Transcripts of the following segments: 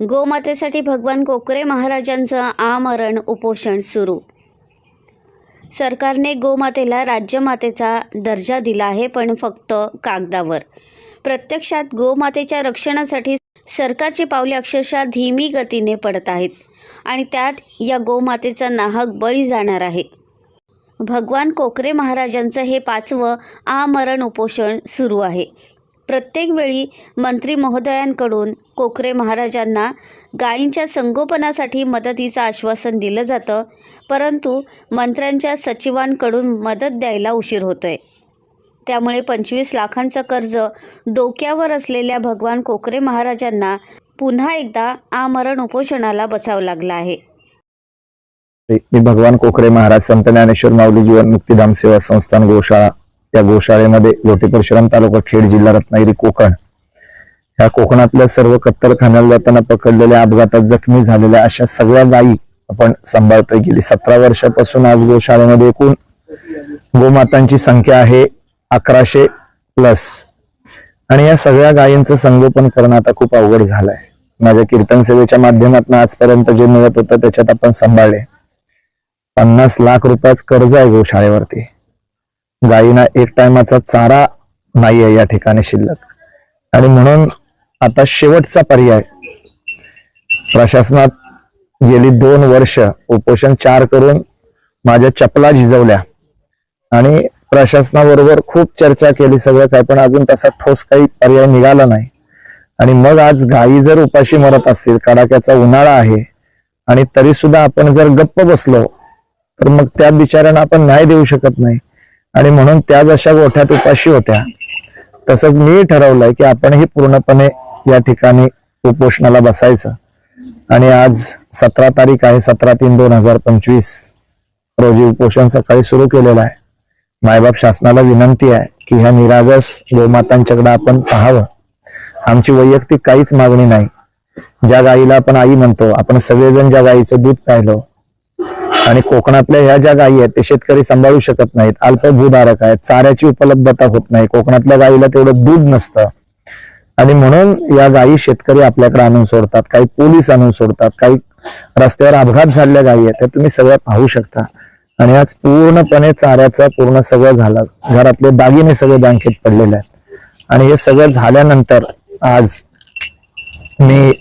गोमातेसाठी भगवान कोकरे महाराजांचं आमरण उपोषण सुरू. सरकारने गोमातेला राज्यमातेचा दर्जा दिला आहे पण फक्त कागदावर. प्रत्यक्षात गोमातेच्या रक्षणासाठी सरकारची पावले अक्षरशः धीमी गतीने पडत आहेत आणि त्यात या गोमातेचा नाहक बळी जाणार आहे. भगवान कोकरे महाराजांचं हे पाचवं आमरण उपोषण सुरू आहे. प्रत्येक वेळी मंत्री महोदयांकडून कोकरे महाराजांना गायींच्या संगोपनासाठी मदतीचं आश्वासन दिलं जातं परंतु मंत्र्यांच्या सचिवांकडून मदत द्यायला उशीर होतोय. त्यामुळे पंचवीस लाखांचं कर्ज डोक्यावर असलेल्या भगवान कोकरे महाराजांना पुन्हा एकदा आमरण उपोषणाला बसावं लागलं आहे. मी भगवान कोकरे महाराज संत ज्ञानेश्वर माऊली जीवन मुक्तीधाम सेवा संस्थान गोशाळा. या गोशाळेमध्ये गोटी परशुराम तालुका खेड जिल्हा रत्नागिरी कोकण. या कोकणातल्या सर्व कत्तलखान्याला जाताना पकडलेल्या अपघातात जखमी झालेल्या अशा सगळ्या गायी आपण सांभाळतोय. गेली सतरा वर्षापासून आज गोशाळेमध्ये एकूण गोमातांची संख्या आहे अकराशे प्लस आणि या सगळ्या गायींचं संगोपन करणं आता खूप अवघड झालंय. माझ्या कीर्तन सेवेच्या माध्यमातून आजपर्यंत जे मिळत होतं त्याच्यात आपण सांभाळले. पन्नास लाख रुपयाच कर्ज आहे गोशाळेवरती. गायीना एक टायमाचा चारा नाहीये या ठिकाणी शिल्लक. आणि म्हणून आता शेवटचा पर्याय. प्रशासनात गेली दोन वर्ष उपोषण चार करून माझ्या चपला झिजवल्या. आणि प्रशासनाबरोबर खूप चर्चा केली सगळं काय पण अजून तसा ठोस काही पर्याय निघाला नाही. आणि मग आज गायी जर उपाशी मरत असतील कडाक्याचा उन्हाळा आहे आणि तरी सुद्धा आपण जर गप्प बसलो तर मग त्या बिचाऱ्यांना आपण न्याय देऊ शकत नाही. आणि म्हणून त्या जशा गोठ्यात उपाशी होत्या तसंच मी ठरवलंय की आपणही पूर्णपणे या ठिकाणी उपोषणाला बसायचं. आणि आज सतरा तारीख आहे सतरा तीन दोन हजार पंचवीस रोजी उपोषण सकाळी सुरू केलेलं आहे. मायबाप शासनाला विनंती आहे की ह्या निरागस गोमातांच्याकडे आपण पाहावं. आमची वैयक्तिक काहीच मागणी नाही. ज्या गाईला आपण आई म्हणतो आपण सगळेजण ज्या गाईचं दूध पाहिलो आणि कोकणातल्या ह्या ज्या गायी आहेत ते शेतकरी सांभाळू शकत नाहीत अल्प भूधारक आहेत चाऱ्याची उपलब्धता होत नाही कोकणातल्या गायीला तेवढं दूध नसतं. आणि म्हणून या गायी शेतकरी आपल्याकडे आणून सोडतात काही पोलीस आणून सोडतात काही रस्त्यावर अपघात झालेल्या गायी आहेत त्या तुम्ही सगळ्या पाहू शकता. आणि आज पूर्णपणे चाऱ्याचं पूर्ण सगळं झालं घरातले दागिने सगळे बँकेत पडलेले आहेत. आणि हे सगळं झाल्यानंतर आज मी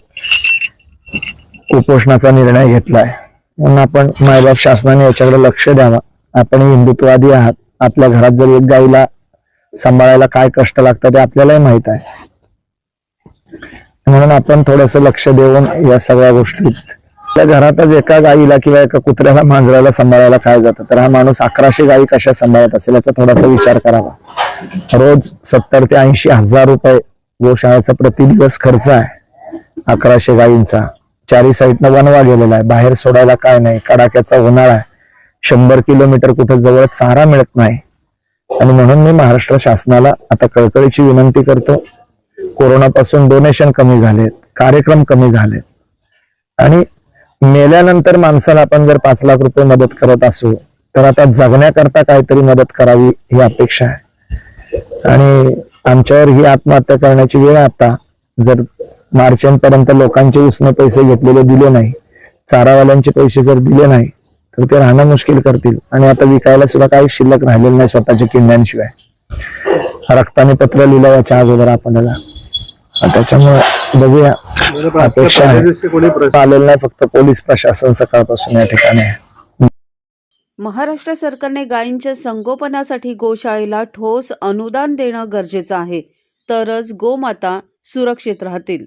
उपोषणाचा निर्णय घेतलाय. म्हणून आपण मायबाप शासनाने याच्याकडे लक्ष द्यावं. आपण हिंदुत्ववादी आहात. आपल्या घरात जर एक गाईला सांभाळायला काय कष्ट लागतं ते आपल्यालाही माहीत आहे. म्हणून आपण थोडस लक्ष देऊन या सगळ्या गोष्टीत त्या घरातच एका गाईला किंवा एका कुत्र्याला मांजराला सांभाळायला काय जातं? तर हा माणूस अकराशे गायी कशा सांभाळत असेल? याचा थोडासा विचार करावा. रोज सत्तर ते ऐंशी हजार रुपये गोशाळेचा प्रति दिवस खर्च आहे अकराशे गायींचा चारी साईडनं वनवा गेलेला आहे. बाहेर सोडायला काय नाही. कडाक्याचा उन्हाळा आहे. शंभर किलोमीटर कुठे जवळ चारा मिळत नाही. आणि म्हणून मी महाराष्ट्र शासनाला आता कळकळीची विनंती करतो कोरोनापासून डोनेशन कमी झालेत कार्यक्रम कमी झालेत. आणि मेल्यानंतर माणसाला आपण जर पाच लाख रुपये मदत करत असू तर आता जगण्याकरता काहीतरी मदत करावी ही अपेक्षा आहे. आणि आमच्यावर ही आत्महत्या करण्याची वेळ आता. जर मार्च पर्यंत लोकांचे उसने पैसे घेतलेले दिले नाही चारावाल्यांचे पैसे जर दिले नाही तर ते राहणं मुश्किल करतील. आणि आता विकायला सुद्धा काही शिल्लक राहिलेलं नाही स्वतःच्या किंड्यांशिवाय. रक्ताने पत्र लिहिलं याच्या अगोदर आपल्याला. त्याच्यामुळे बघूया. अपेक्षा आहे. नाही फक्त पोलीस प्रशासन सकाळपासून या ठिकाणी आहे. महाराष्ट्र सरकारने गायींच्या संगोपनासाठी गोशाळेला ठोस अनुदान देणं गरजेचं आहे. तरच गोमाता सुरक्षित राहतील.